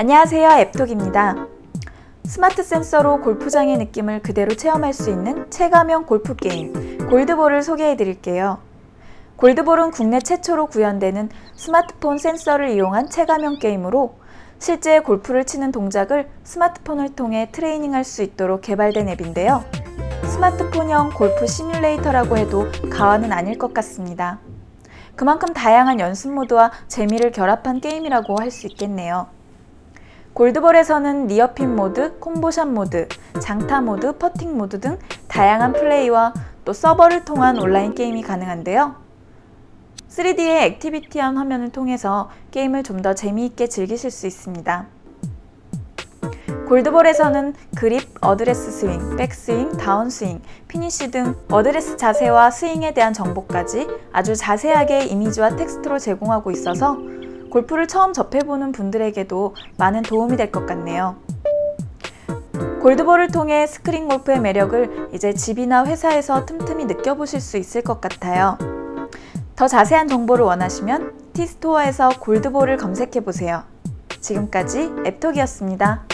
안녕하세요 앱톡입니다. 스마트 센서로 골프장의 느낌을 그대로 체험할 수 있는 체감형 골프 게임 골드볼을 소개해 드릴게요. 골드볼은 국내 최초로 구현되는 스마트폰 센서를 이용한 체감형 게임으로 실제 골프를 치는 동작을 스마트폰을 통해 트레이닝할 수 있도록 개발된 앱인데요. 스마트폰형 골프 시뮬레이터라고 해도 과언은 아닐 것 같습니다. 그만큼 다양한 연습 모드와 재미를 결합한 게임이라고 할 수 있겠네요. 골드볼에서는 니어핀 모드, 콤보샷 모드, 장타 모드, 퍼팅 모드 등 다양한 플레이와 또 서버를 통한 온라인 게임이 가능한데요. 3D의 액티비티한 화면을 통해서 게임을 좀 더 재미있게 즐기실 수 있습니다. 골드볼에서는 그립, 어드레스 스윙, 백스윙, 다운스윙, 피니쉬 등 어드레스 자세와 스윙에 대한 정보까지 아주 자세하게 이미지와 텍스트로 제공하고 있어서 골프를 처음 접해보는 분들에게도 많은 도움이 될 것 같네요. 골드볼을 통해 스크린 골프의 매력을 이제 집이나 회사에서 틈틈이 느껴보실 수 있을 것 같아요. 더 자세한 정보를 원하시면 티스토어에서 골드볼을 검색해보세요. 지금까지 앱톡이었습니다.